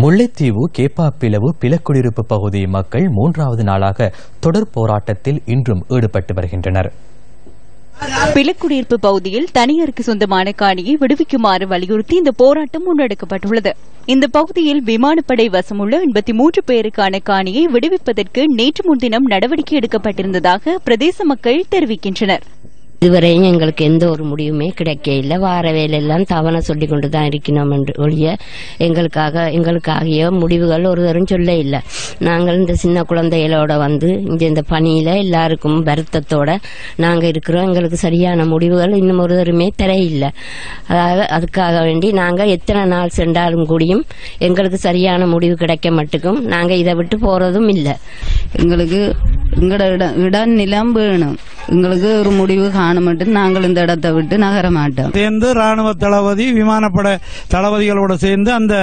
முல்லைத்தீவு கேப்பாப்பிலவு பிலக்குடியிருப்பு பகுதி மக்கள் மூன்றாவது நாளாக தொடர் போராட்டத்தில் இன்றும் ஈடுபட்டு வருகின்றனர். பிலக்குடியிருப்பு பகுதியில் தனியாருக்கு சொந்தமான காணியை விடுவிக்குமாறு வலியுறுத்தி இந்த போராட்டம் முன்னெடுக்கப்பட்டுள்ளது. இந்த பகுதியில் விமானப்படை வசமுள்ள எண்பத்தி மூன்று பேருக்கான காணியை விடுவிப்பதற்கு நேற்று முன்தினம் நடவடிக்கை எடுக்கப்பட்டிருந்ததாக பிரதேச மக்கள் தெரிவிக்கின்றனர். இதுவரையும் எங்களுக்கு எந்த ஒரு முடிவுமே கிடைக்க இல்லை. வார வேலையெல்லாம் தவணை சொல்லி கொண்டு தான் இருக்கணும் என்று ஒழிய எங்களுக்காக எங்களுக்காகிய முடிவுகள் ஒருவரும் சொல்ல இல்லை. நாங்கள் இந்த சின்ன குழந்தைகளோட வந்து இங்கே இந்த பணியில் எல்லாருக்கும் வருத்தத்தோட நாங்கள் இருக்கிறோம். எங்களுக்கு சரியான முடிவுகள் இன்னும் ஒருவருமே தெரியல அதாவது அதுக்காக வேண்டி நாங்கள் எத்தனை நாள் சென்றாலும் கூடியும் எங்களுக்கு சரியான முடிவு கிடைக்க மட்டுக்கும் நாங்கள் இதை விட்டு போகிறதும் இல்லை. எங்களுக்கு எங்களோட இடம் இடம் நிலம் வேணும். எங்களுக்கு ஒரு முடிவு காண மட்டும் நாங்கள் இந்த இடத்தை விட்டு நகர மாட்டோம். சேர்ந்து ராணுவ தளபதி விமானப்பட தளபதிகளோடு சேர்ந்து அந்த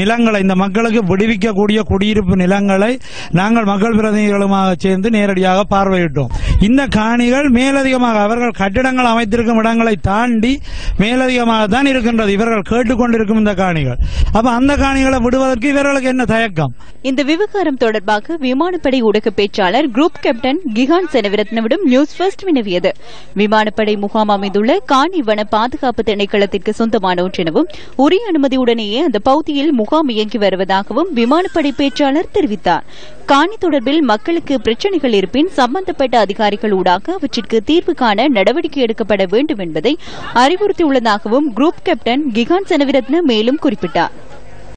நிலங்களை இந்த மக்களுக்கு விடுவிக்கக்கூடிய குடியிருப்பு நிலங்களை நாங்கள் மக்கள் பிரதிநிதிகளுமாக சேர்ந்து நேரடியாக பார்வையிட்டோம். இந்த காணிகள் மேலதிகமாக அவர்கள் கட்டிடங்கள் அமைத்திருக்கும் இடங்களை தாண்டி மேலதிகமாக தான் இருக்கின்றது. இவர்கள் கேட்டுக்கொண்டிருக்கும் இந்த காணிகள். அப்ப அந்த காணிகளை விடுவதற்கு இவர்களுக்கு என்ன தயக்கம்? இந்த விவகாரம் தொடர்பாக விமானப்படை ஊடக பேச்சாளர் குரூப் கேப்டன் கிஹான் செனவிரத்னவிடம் நியூஸ் ஃபர்ஸ்ட் வினவியது. விமானப்படை முகாம் அமைந்துள்ள காணி வன பாதுகாப்பு திணைக்களத்திற்கு சொந்தமான ஒன்றெனவும் உரிய அனுமதியுடனேயே அந்த பகுதியில் முகாம் இயங்கி வருவதாகவும் விமானப்படை பேச்சாளர் தெரிவித்தார். காணி தொடர்பில் மக்களுக்கு பிரச்சினைகள் இருப்பின் சம்பந்தப்பட்ட அதிகாரிகள் ஊடாக அவற்றிற்கு தீர்வு காண நடவடிக்கை எடுக்கப்பட வேண்டும் என்பதை அறிவுறுத்தியுள்ளதாகவும் குரூப் கேப்டன் கிகான் செனவிரத்ன மேலும் குறிப்பிட்டார்.